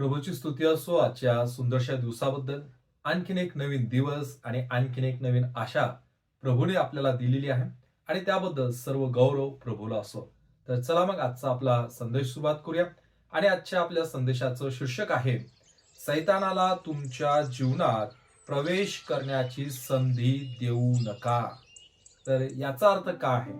प्रभूची स्तुती असो आजच्या सुंदरशा दिवसाबद्दल. आणखीन एक नवीन दिवस आणि आणखीन एक नवीन आशा प्रभूने आपल्याला दिलेली आहे आणि त्याबद्दल सर्व गौरव प्रभूला असो. तर चला मग आजचा आपला संदेश सुरुवात करूया. आणि आजच्या आपल्या संदेशाचं शीर्षक आहे सैतानाला तुमच्या जीवनात प्रवेश करण्याची संधी देऊ नका. तर याचा अर्थ काय आहे?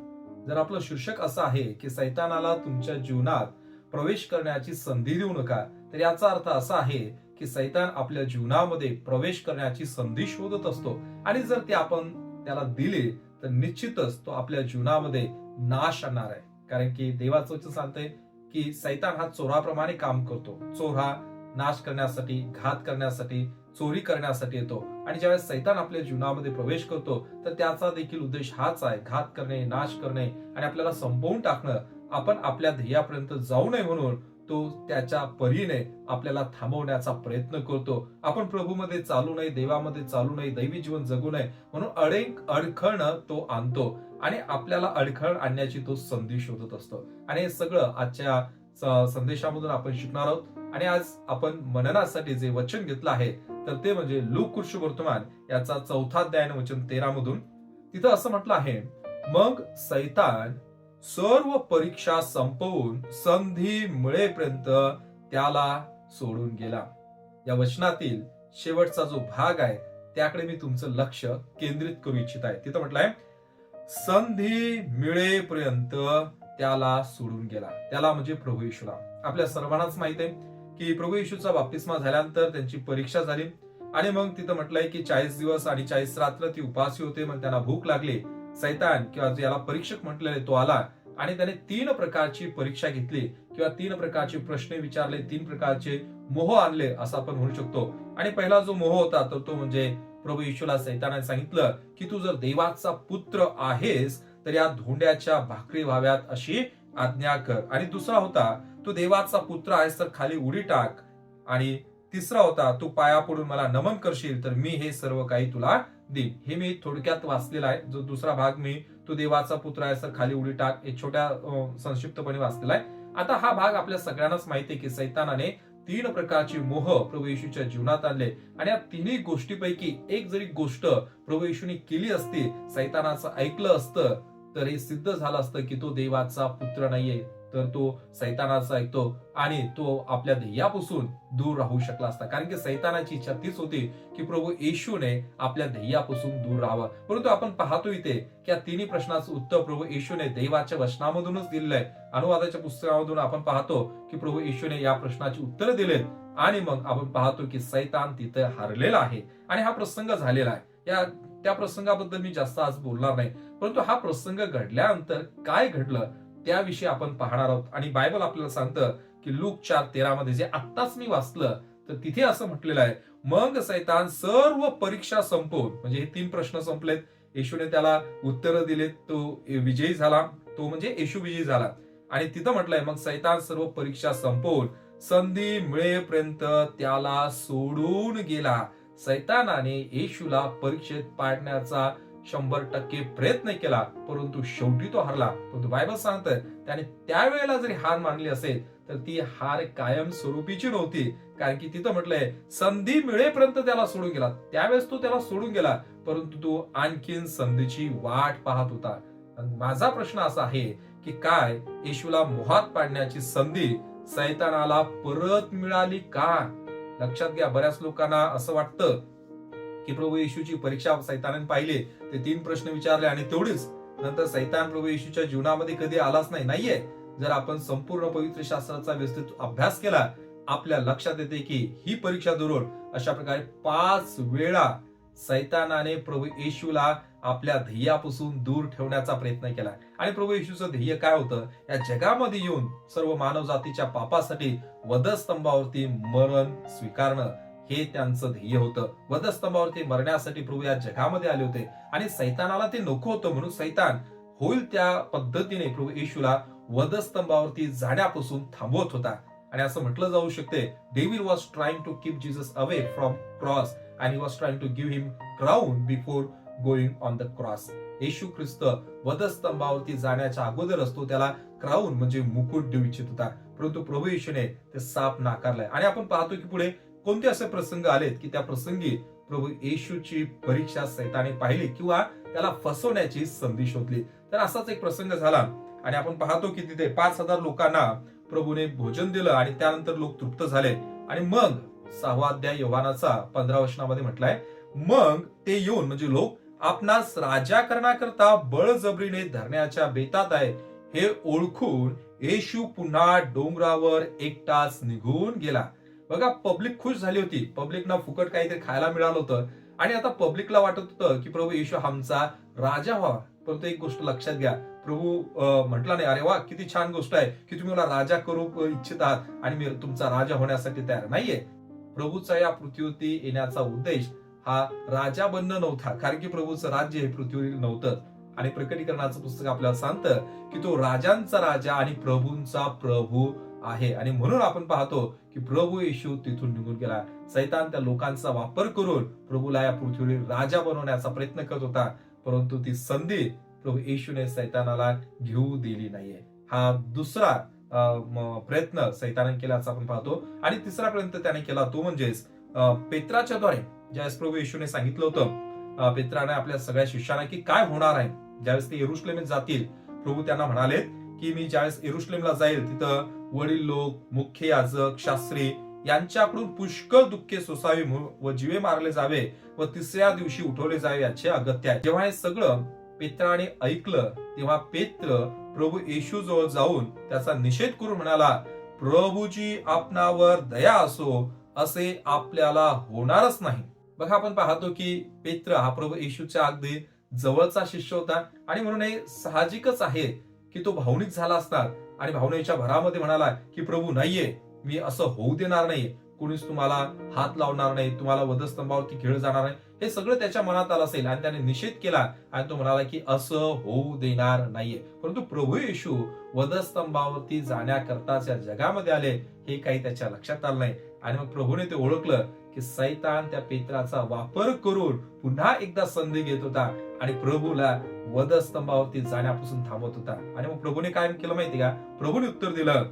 जर आपलं शीर्षक असं आहे की सैतानाला तुमच्या जीवनात प्रवेश करण्याची संधी देऊ नका. तर याचा अर्थ असा आहे की सैतान आपल्या जीवनामध्ये प्रवेश करण्याची संधी शोधत असतो. आणि जर ते आपण त्याला दिले तर निश्चितच तो आपल्या जीवनामध्ये नाश आणणार आहे. कारण की देवाचं वचन सांगते की सैतान हा चोराप्रमाणे काम करतो. चोर हा नाश करण्यासाठी घात करण्यासाठी चोरी करण्यासाठी येतो. आणि ज्यावेळेस सैतान आपल्या जीवनामध्ये प्रवेश करतो तर त्याचा देखील उद्देश हाच आहे. घात करणे नाश करणे आणि आपल्याला संपवून टाकणं. आपण आपल्या ध्येयापर्यंत जाऊ नये म्हणून तो त्याच्या परीने आपल्याला थांबवण्याचा प्रयत्न करतो. आपण प्रभूमध्ये चालू नये देवामध्ये चालू नये दैवी जीवन जगू नये म्हणून अडेक अडखण तो आणतो आणि आपल्याला अडखळ आणण्याची तो संधी शोधत असतो. आणि हे सगळं आजच्या संदेशामधून आपण शिकणार आहोत. आणि आज आपण मननासाठी जे वचन घेतलं आहे तर ते म्हणजे लूक कृष्ण वर्तमान याचा चौथा अध्याय वचन तेरा मधून तिथं असं म्हटलं आहे मग सैतान सर्व परीक्षा संपवून संधी मिळेपर्यंत त्याला सोडून गेला. या वचनातील शेवटचा जो भाग आहे त्याकडे मी तुमचं लक्ष केंद्रित करू इच्छित आहे. तिथं म्हटलंय संधी मिळेपर्यंत त्याला सोडून गेला. त्याला म्हणजे प्रभू येशूला. आपल्या सर्वांनाच माहीत आहे की प्रभू येशूचा बाप्तिस्मा झाल्यानंतर त्यांची परीक्षा झाली. आणि मग तिथं म्हटलंय की चाळीस दिवस आणि चाळीस रात्र ती उपासी होते मग त्यांना भूक लागली. सैतान किंवा याला परीक्षक म्हटलेले तो आला आणि त्याने तीन प्रकारची परीक्षा घेतली किंवा तीन प्रकारचे प्रश्न विचारले तीन प्रकारचे मोह आणले असं आपण म्हणू शकतो. आणि पहिला जो मोह होता तर तो म्हणजे प्रभू येशूला सैतानाने सांगितलं की तू जर देवाचा पुत्र आहेस तर या धोंड्याच्या भाकरी व्हाव्यात अशी आज्ञा कर. आणि दुसरा होता तू देवाचा पुत्र आहेस तर खाली उडी टाक. आणि तिसरा होता तू पाया पडून मला नमन करशील तर मी हे सर्व काही तुला देईन हे मी थोडक्यात वाचलेला आहे. जो दुसरा भाग मी तू देवाचा पुत्र आहे सर खाली उडी टाक हे छोट्या संक्षिप्तपणे वाचलेला आहे. आता हा भाग आपल्या सगळ्यांनाच माहिती आहे की सैतानाने तीन प्रकारची मोह प्रभू येशूच्या जीवनात आणले. आणि या तिन्ही गोष्टीपैकी एक जरी गोष्ट प्रभू येशूने केली असती सैतानाचं ऐकलं असतं तर हे सिद्ध झालं असतं की तो देवाचा पुत्र नाहीये. तर तो सैतानाचा ऐकतो आणि तो आपल्या ध्येयापासून दूर राहू शकला असता. कारण की सैतानाची इच्छा तीच होती की प्रभू येशूने आपल्या ध्येयापासून दूर राहावं. परंतु आपण पाहतो इथे की या तिन्ही प्रश्नाचं उत्तर प्रभू येशूने देवाच्या वचनामधूनच दिलेलं आहे अनुवादाच्या पुस्तकामधून आपण पाहतो की प्रभू येशूने या प्रश्नाची उत्तरं दिलेत आणि मग आपण पाहतो की सैतान तिथे हरलेला आहे आणि हा प्रसंग झालेला आहे. या त्या प्रसंगाबद्दल मी जास्त आज बोलणार नाही. परंतु हा प्रसंग घडल्यानंतर काय घडलं? त्याविषयी आपण पाहणार आहोत. आणि बायबल आपल्याला सांगतं की लूक चार तेरा मध्ये जे आत्ताच मी वाचलं तर तिथे असं म्हटलेलं आहे मग सैतान सर्व परीक्षा संपवून म्हणजे हे तीन प्रश्न संपलेत. येशूने त्याला उत्तर दिलेत तो विजयी झाला तो म्हणजे येशू विजयी झाला. आणि तिथं म्हटलंय मग सैतान सर्व परीक्षा संपवून संधी मिळेपर्यंत त्याला सोडून गेला. सैतानाने येशूला परीक्षेत पाडण्याचा शंभर टक्के प्रयत्न केला परंतु शेवटी तो हरला. परंतु बायबल सांगतं त्याने त्यावेळेला जरी हार मानली असेल तर ती हार कायम स्वरूपीची नव्हती. कारण की तिथं म्हटलंय संधी मिळेपर्यंत त्याला सोडून गेला. त्यावेळेस तो त्याला सोडून गेला परंतु तो आणखीन संधीची वाट पाहत होता. माझा प्रश्न असा आहे की काय येशूला मोहात पाडण्याची संधी सैतानाला परत मिळाली का? लक्षात घ्या बऱ्याच लोकांना असं वाटतं प्रभू येशूची परीक्षा सैतानाने पाहिले. ते तीन प्रश्न विचारले आणि तेवढीच नंतर सैतान प्रभू येशूच्या जीवनामध्ये कधी आलाच नाही नाहीये. जर आपण संपूर्ण पवित्र शास्त्राचा व्यवस्थित अभ्यास केला आपल्या लक्षात येते की ही परीक्षा दुरून अशा प्रकारे पाच वेळा सैतानाने प्रभू येशूला आपल्या ध्येयापासून दूर ठेवण्याचा प्रयत्न केला. आणि प्रभू येशूचं ध्येय काय होतं? या जगामध्ये येऊन सर्व मानव जातीच्या पापासाठी वधस्तंभावरती मरण स्वीकारणं. हे त्यांचं ध्येय होतं. वधस्तंभावरती मरण्यासाठी प्रभू या जगामध्ये आले होते. आणि सैतानाला ते नको होतं म्हणून सैतान होईल त्या पद्धतीने प्रभू येशूला वधस्तंभावरती जाण्यापासून थांबवत होता. आणि असं म्हटलं जाऊ शकते devil was trying to keep Jesus away from cross and he was trying to give him crown before going on the cross येशू ख्रिस्त वधस्तंभावरती जाण्याच्या अगोदर असतो त्याला क्राऊन म्हणजे मुकुट देऊ इच्छित होता. परंतु प्रभू येशूने ते साप नाकारलाय. आणि आपण पाहतो की पुढे कोणते असे प्रसंग आलेत की त्या प्रसंगी प्रभू येशूची परीक्षा सैताने पाहिली किंवा त्याला फसवण्याची संधी शोधली? तर असाच एक प्रसंग झाला आणि आपण पाहतो की तिथे पाच हजार लोकांना प्रभूने भोजन दिलं आणि त्यानंतर लोक तृप्त झाले. आणि मग सहावा अध्याय पंधरा वचनामध्ये म्हटलाय मग ते येऊन म्हणजे लोक आपणास राजा करण्याकरता बळजबरीने धरण्याच्या बेतात आहे हे ओळखून येशू पुन्हा डोंगरावर एकटाच निघून गेला. बघा पब्लिक खुश झाली होती. पब्लिकना फुकट काहीतरी खायला मिळालं होतं. आणि आता पब्लिकला वाटत होतं की प्रभू येशू आमचा राजा व्हावा परंतु एक गोष्ट लक्षात घ्या. प्रभू म्हटला नाही अरे वा किती छान गोष्ट आहे की तुम्ही मला राजा करू इच्छित आहात आणि मी तुमचा राजा होण्यासाठी तयार नाहीये. प्रभूचा या पृथ्वीवरती येण्याचा उद्देश हा राजा बनणं नव्हता. कारण की प्रभूचं राज्य हे पृथ्वीवरील नव्हतं. आणि प्रकटीकरणाचं पुस्तक आपल्याला सांगतं की तो राजांचा राजा आणि प्रभूंचा प्रभू आहे. आणि म्हणून आपण पाहतो की प्रभू येशू तिथून निघून गेला. सैतान त्या लोकांचा वापर करून प्रभूला या पृथ्वीवरील राजा बनवण्याचा प्रयत्न करत होता. परंतु ती संधी प्रभू येशूने सैतानाला घेऊ दिली नाहीये. हा दुसरा प्रयत्न सैतानाने केल्याचा आपण पाहतो. आणि तिसरा प्रयत्न त्याने केला तो म्हणजेच पेत्राच्या द्वारे. ज्यावेळेस प्रभू येशूने सांगितलं होतं पेत्राने आपल्या सगळ्या शिष्यांना की काय होणार आहे? ज्यावेळेस ते येरुश्लेमेत जातील प्रभू त्यांना म्हणाले की मी ज्यावेळेस येरुश्लेमला जाईल तिथं वडील लोक मुख्य याजक शास्त्री यांच्याकडून पुष्कळ दुःखे सोसावे व जीवे मारले जावे व तिसऱ्या दिवशी उठवले जावे याचे अगत्य आहे. जेव्हा हे सगळं पेत्राने ऐकलं तेव्हा पेत्र प्रभू येशू जवळ जाऊन त्याचा निषेध करून म्हणाला प्रभूजी आपणावर दया असो असे आपल्याला होणारच नाही. बघा आपण पाहतो की पेत्र हा प्रभू येशूच्या अगदी जवळचा शिष्य होता आणि म्हणून हे साहजिकच आहे की तो भावनिक झाला असणार. आणि भावनेच्या भरामध्ये म्हणाला की प्रभू नाहीये मी असं होऊ देणार नाहीये. कोणीच तुम्हाला हात लावणार नाही तुम्हाला वधस्तंभावरती खेळ जाणार नाही. हे सगळं त्याच्या मनात आलं असेल आणि त्याने निषेध केला आणि तो म्हणाला की असं होऊ देणार नाहीये. परंतु प्रभू येशू वधस्तंभावरती जाण्याकरताच या जगामध्ये आले हे काही त्याच्या लक्षात आलं नाही. आणि मग प्रभूने ते ओळखलं की सैतान त्या पेत्राचा वापर करून पुन्हा एकदा संधी घेत होता आणि प्रभूला वधस्तंभावरती जाण्यापासून थांबवत होता. आणि मग प्रभूने काय केलं माहिती का? प्रभूने उत्तर दिलं.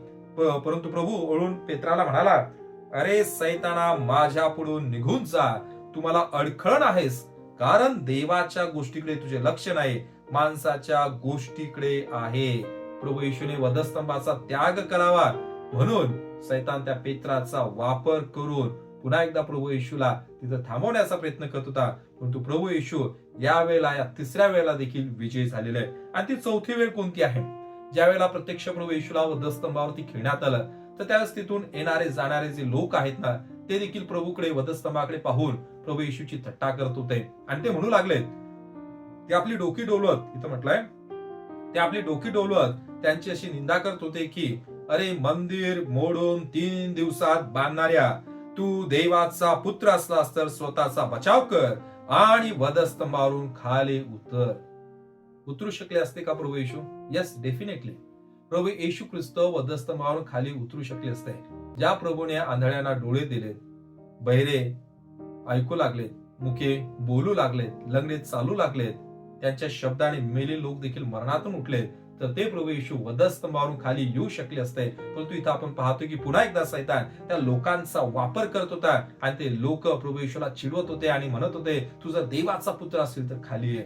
परंतु प्रभू ओळून पेत्राला म्हणाला अरे सैताना माझ्या पुढून निघून जा. तुम्हाला अडखळण आहेस. कारण देवाच्या गोष्टीकडे तुझे लक्ष नाही. माणसाच्या गोष्टीकडे आहे. प्रभू येशूने वधस्तंभाचा त्याग करावा. म्हणून सैतान त्या पेत्राचा वापर करून पुन्हा एकदा प्रभू येशूला तिथं थांबवण्याचा प्रयत्न करत होता. परंतु प्रभू येशू या वेळेला या तिसऱ्या वेळेला देखील विजय झालेला आहे आणि ती चौथी वेळ कोणती आहे? ज्या वेळेला प्रत्यक्ष प्रभू येशूला वधस्तंभावरती खेळण्यात आलं तर त्यावेळेस तिथून येणारे जाणारे जे लोक आहेत ना ते देखील प्रभूकडे वधस्तंभाकडे पाहून प्रभू येशूची थट्टा करत होते. आणि ते म्हणू लागले ते आपली डोकी डोलवत इथं म्हटलंय ते आपली डोकी डोलवत त्यांची अशी निंदा करत होते की अरे मंदिर मोडून तीन दिवसात बांधणाऱ्या तू देवाचा पुत्र असलास तर स्वतःचा बचाव कर आणि वधस्तंभावरून खाली उतर. उतरू शकले असते का प्रभू येशू? यस डेफिनेटली प्रभू येशू ख्रिस्त वधस्तंभावरून खाली उतरू शकले असते. ज्या प्रभूने आंधळ्यांना डोळे दिले बहिरे ऐकू लागलेत मुके बोलू लागलेत लंगडे चालू लागलेत त्यांच्या शब्दाने मेले लोक देखील मरणातून उठले तर ते प्रभू येशू वधस्तंभावरून खाली येऊ शकले असते. परंतु इथं आपण पाहतो की पुन्हा एकदा सैतान त्या लोकांचा वापर करत होता आणि ते लोक प्रभू येशूला चिडवत होते आणि म्हणत होते तुझा देवाचा पुत्र असेल तर खाली ये.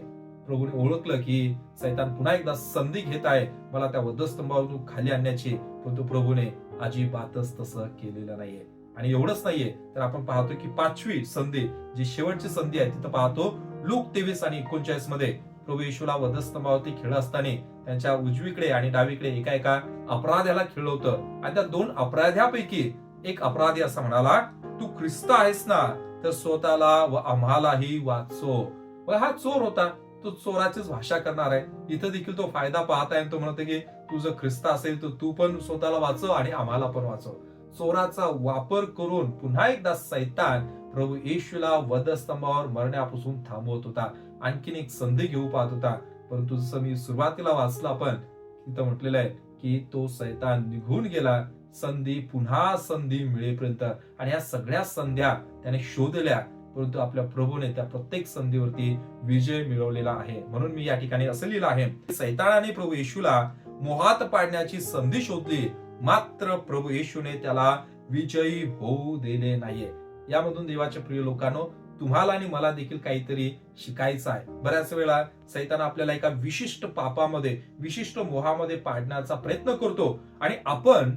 प्रभूने ओळखलं की सैतान पुन्हा एकदा संधी घेत आहे. मला त्या वधस्तंभावरून खाली आणण्याची. परंतु प्रभूने अजिबातच तसं केलेलं नाहीये. आणि एवढंच नाहीये तर आपण पाहतो की पाचवी संधी जी शेवटची संधी आहे तिथं पाहतो. लूक तेवीस आणि एकोणचाळीसमध्ये प्रभू येशूला वधस्तंभावरती खेळ असताना त्यांच्या उजवीकडे आणि डावीकडे एका एका अपराध्याला खेळलं होतं. आणि त्या दोन अपराध्यापैकी एक अपराधी असा म्हणाला तू ख्रिस्त आहेस ना तर स्वतःला व आम्हालाही वाचो व हा चोर होता. तो चोराचीच भाषा करणार आहे. इथं देखील तो फायदा पाहत आहे तो म्हणतो की तू जर ख्रिस्त असेल तर तू पण स्वतःला वाचव आणि आम्हाला पण वाचव. चोराचा वापर करून पुन्हा एकदा सैतान प्रभू येशूला वधस्तंभावर मरण्यापासून थांबवत होता. आणखीन एक संधी घेऊ पाहत होता. परंतु जसं मी सुरुवातीला वाचलं आपण तिथं म्हटलेलं आहे की तो सैतान निघून गेला. संधी पुन्हा संधी मिळेपर्यंत. आणि या सगळ्या संध्या त्याने शोधल्या. परंतु आपल्या प्रभूने त्या प्रत्येक संधीवरती विजय मिळवलेला आहे. म्हणून मी या ठिकाणी असं लिहिलं आहे सैतानाने प्रभू येशूला मोहात पाडण्याची संधी शोधली. मात्र प्रभू येशूने त्याला विजयी होऊ दिले नाहीये. यामधून देवाच्या प्रिय लोकांनो तुम्हाला आणि मला देखील काहीतरी शिकायचं आहे. बऱ्याच वेळा सैतान आपल्याला एका विशिष्ट पापामध्ये विशिष्ट मोहामध्ये पाडण्याचा प्रयत्न करतो आणि आपण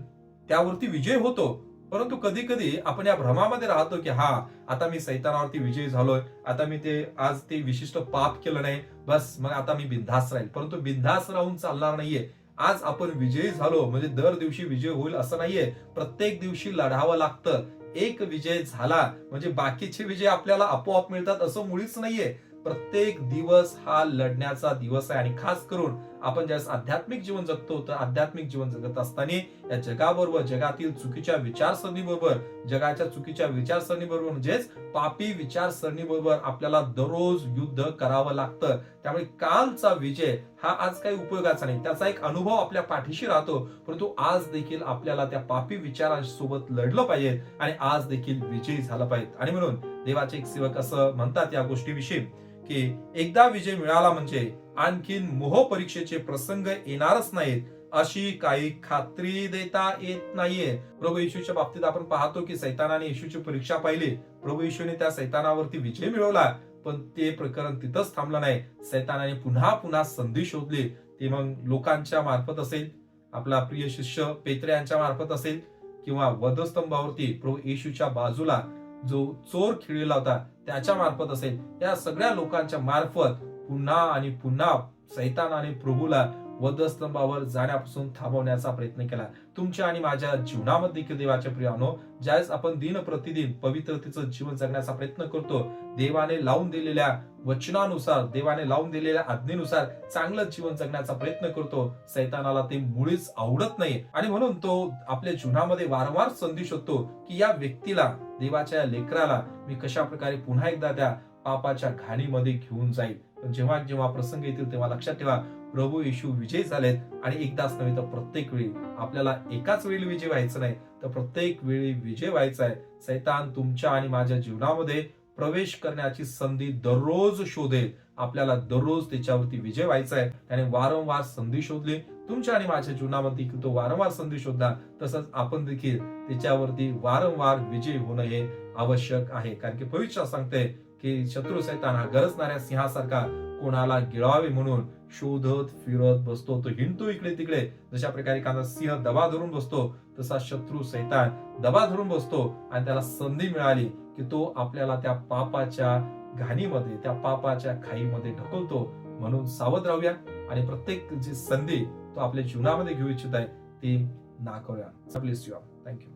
त्यावरती विजय होतो. परंतु कधी कधी आपण या भ्रमामध्ये राहतो की हा आता मी सैतानावरती विजय झालोय. आता मी ते आज ते विशिष्ट पाप केलं नाही. बस मग आता मी बिंधास राहील. परंतु बिंधास राहून चालणार नाहीये. आज आपण विजयी झालो म्हणजे दर दिवशी विजय होईल असं नाहीये. प्रत्येक दिवशी लढावं लागतं. एक विजय झाला. म्हणजे बाकीचे विजय आपल्याला आपोआप मिळतात असं मुळीच नाहीये. प्रत्येक दिवस हा लढण्याचा दिवस आहे. आणि खास करून आपण ज्यावेळेस आध्यात्मिक जीवन जगतो तर आध्यात्मिक जीवन जगत असताना या जगाबरोबर जगातील चुकीच्या विचारसरणी बरोबर जगाच्या चुकीच्या विचारसरणी बरोबर म्हणजेच पापी विचारसरणीबरोबर आपल्याला दररोज युद्ध करावं लागतं. त्यामुळे कालचा विजय हा आज काही उपयोगाचा नाही. त्याचा एक अनुभव आपल्या पाठीशी राहतो. परंतु आज देखील आपल्याला त्या पापी विचारांसोबत लढलं पाहिजे आणि आज देखील विजयी झालं पाहिजे. आणि म्हणून देवाचे एक सेवक असं म्हणतात या गोष्टीविषयी. की एकदा विजय मिळाला म्हणजे आणखीन मोह परीक्षेचे प्रसंग येणारच नाहीत अशी काही खात्री देता येत नाहीये. प्रभू येशूच्या बाबतीत आपण पाहतो की सैतानाने येशूची परीक्षा पाहिली. प्रभू येशूने त्या सैतानावरती विजय मिळवला पण ते प्रकरण तिथंच थांबलं नाही. सैतानाने पुन्हा पुन्हा संधी शोधली. ती मग लोकांच्या मार्फत असेल आपला प्रिय शिष्य पेत्रे यांच्या मार्फत असेल किंवा वधस्तंभावरती प्रभू येशूच्या बाजूला जो चोर खिळलेला होता त्याच्या मार्फत असेल. या सगळ्या लोकांच्या मार्फत पुन्हा आणि पुन्हा सैतान आणि प्रभूला वधस्तंभावर जाण्यापासून थांबवण्याचा प्रयत्न केला. तुमच्या आणि माझ्या जीवनामध्ये देखील देवाच्या प्रियानो ज्यावेळेस आपण दिन प्रतिदिन पवित्रतेचं जीवन जगण्याचा प्रयत्न करतो देवाने लावून दिलेल्या वचनानुसार देवाने लावून दिलेल्या आज्ञेनुसार चांगलं जीवन जगण्याचा प्रयत्न करतो. सैतानाला ते मुळीच आवडत नाही. आणि म्हणून तो आपल्या जीवनामध्ये वारंवार संधी शोधतो की या व्यक्तीला देवाच्या या लेकराला मी कशा प्रकारे पुन्हा एकदा त्या पापाच्या घाणीमध्ये घेऊन जाईल. जेव्हा जेव्हा प्रसंग येतील तेव्हा लक्षात ठेवा प्रभू येशू विजय झालेत आणि एकदाच नव्हे तर प्रत्येक वेळी आपल्याला एकाच वेळी विजय व्हायचं नाही तर प्रत्येक वेळी विजय व्हायचा आहे. सैतान तुमच्या आणि माझ्या जीवनामध्ये प्रवेश करण्याची संधी दररोज शोधेल. आपल्याला दररोज त्याच्यावरती विजय व्हायचा आहे. त्याने वारंवार संधी शोधली. तुमच्या आणि माझ्या जीवनामध्ये तो वारंवार संधी शोधला. तसंच आपण देखील त्याच्यावरती वारंवार विजय होणं हे आवश्यक आहे. कारण की पवित्र सांगते की शत्रू सैतान हा गरजणाऱ्या सिंहासारखा कोणाला गिळावे म्हणून शोधत फिरत बसतो. तो हिंडतो इकडे तिकडे. जशा प्रकारे एखादा सिंह दबा धरून बसतो तसा शत्रू सैतान दबा धरून बसतो आणि त्याला संधी मिळाली की तो आपल्याला त्या पापाच्या घाणीमध्ये त्या पापाच्या खाईमध्ये ढकलतो. म्हणून सावध राहूया आणि प्रत्येक जी संधी तो आपल्या जीवनामध्ये घेऊ इच्छित आहे ती नाकारूया. Please thank you